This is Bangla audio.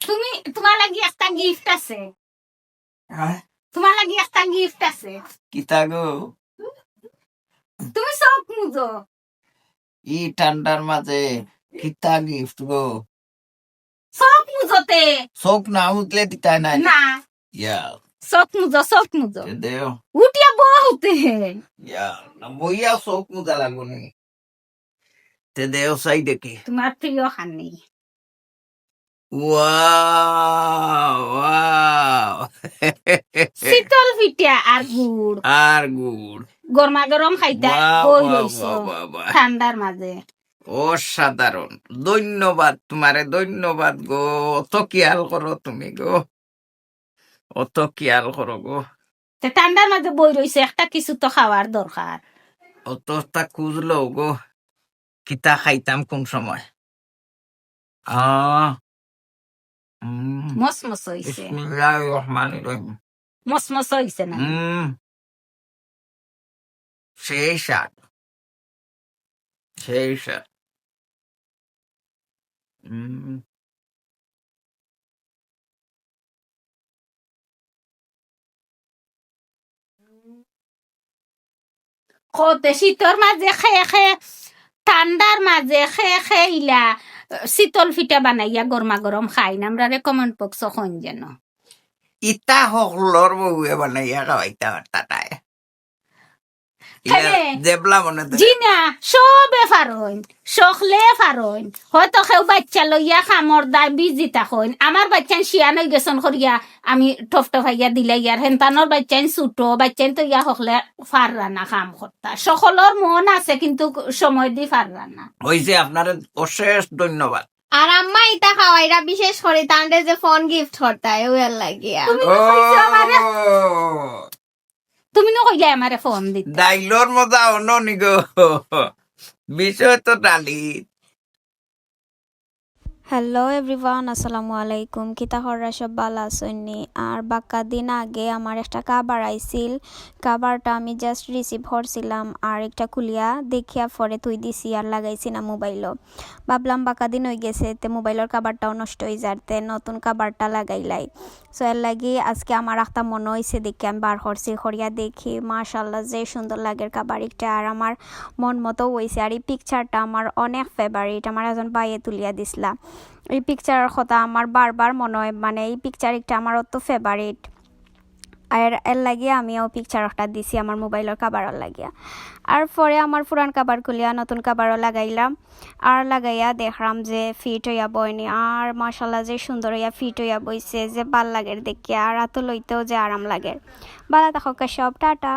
তুমি তোমার লাগি একটা গিফট আছে। তোমার লাগি একটা গিফট আছে। কিতা গো? তুমি সব মুজো। ই ঠান্ডার মাঝে কিতা গিফট গো? সব মুজোতে। চোখ না উঠলে দিতা নাই? না। ইয়া। চোখ মুজো চোখ মুজো। দেও। উঠিয়া বহুতে। ইয়া না বইয়া চোখ মুজা লাগবো নি তে দেও চাই দেখি তোমার প্রিয় খানি শীতল পিঠা আর গুড় আর গুড় গরমা গরম খাইতা বাহ, বই বাহ, রইছ বাহ, বাহ, বাহ। ঠান্ডার মাঝে অসাধারণ ধন্যবাদ তোমারে ধন্যবাদ গো অত খেয়াল করো তুমি গো অত খেয়াল করো গো তে ঠান্ডার মাঝে বই রইছে একটা কিছু তো খাওয়ার দরকার অতটা খুঁজলো গো কিতা খাইতাম কোন সময় আহ উম, মস মস হইছে বিসমিল্লাহির রহমানির রহিম মস মস হইছে না উম, সেই স্বাদ সেই স্বাদ উম, কতে শীতর মাঝে খেয়ে খেয়ে ঠান্ডার মাঝে খে খে ইলা শীতল ফিটা বানাইয়া গরমা গরম খাই না আমরা রেকমেন্ড বক্স হন যেন। ইতা হকলর বহুৱে বনাইয়া খাওয়াইতা পারতা মনে জি না সবে ফারইন সকলে ফারইন। হয়তো কেউ বাচ্চা লইয়া খামর দায় বিজি থাকইন। আমার বাচ্চান শিয়ান হয়ে গেছন করিয়া আমি টফ টফাইয়া দিলে ইয়ার হেনতানোর বাচ্চান ছুটো বাচ্চান তো ইয়া সকলে ফার রান্না কাম করতা সকলের মন আছে কিন্তু সময় দি ফার রান্না হয়েছে আপনার অশেষ ধন্যবাদ। আর আম্মা ইতা খাওয়াইরা বিশেষ করে তান্ডে যে ফোন গিফট করতায় ওয়ার লাগিয়া। তুমি কইলে আমারে ফোন দিতে। ডাইলর মজা অন্য নিগো। বিষয় তো ডালি হ্যালো এভরিওয়ান আসসালামু আলাইকুম। কিতা হররা সব ভালো আসেননি আর বাক্কা দিন আগে আমার একটা কাবার আইছিল। কাবারটা আমি জাস্ট রিসিভ করছিলাম আর একটা খুলিয়া দেখিয়া পরে তুই দিছি আর লাগাইছি না মোবাইলও ভাবলাম বাক্কা দিন হয়ে গেছে, তে মোবাইলের কাবারটাও নষ্ট হয়ে যাতে নতুন কাবারটা লাগাইলাই সো এর লাগি আজকে আমার একটা মনে হয়েছে দেখি আমি বার করছি করিয়া দেখি মাশাল্লাহ যে সুন্দর লাগের কাবারিকটা আর আমার মন মতো হয়েছে আর এই পিকচারটা আমার অনেক ফেভারিট আমার একজন বাইয়ে তুলিয়া দিছিলা এই পিকচারের কথা আমার বারবার মনে হয়। মানে এই পিকচার একটা আমার অত ফেভারিট আর এর লাগিয়া আমিও পিকচার একটা দিছি আমার মোবাইলের কাবারও লাগিয়া। আর পরে আমার পুরান কাবার খুলিয়া, নতুন কাবারও লাগাইলাম। আর লাগাইয়া দেখলাম যে ফিট হইয়া বয়নি আর মাসাল্লাহ যে সুন্দর হইয়া ফিট হইয়া বইছে যে ভালো লাগে দেখিয়া আর এত লইতেও যে আরাম লাগে। বালা থাকা সব টাটা।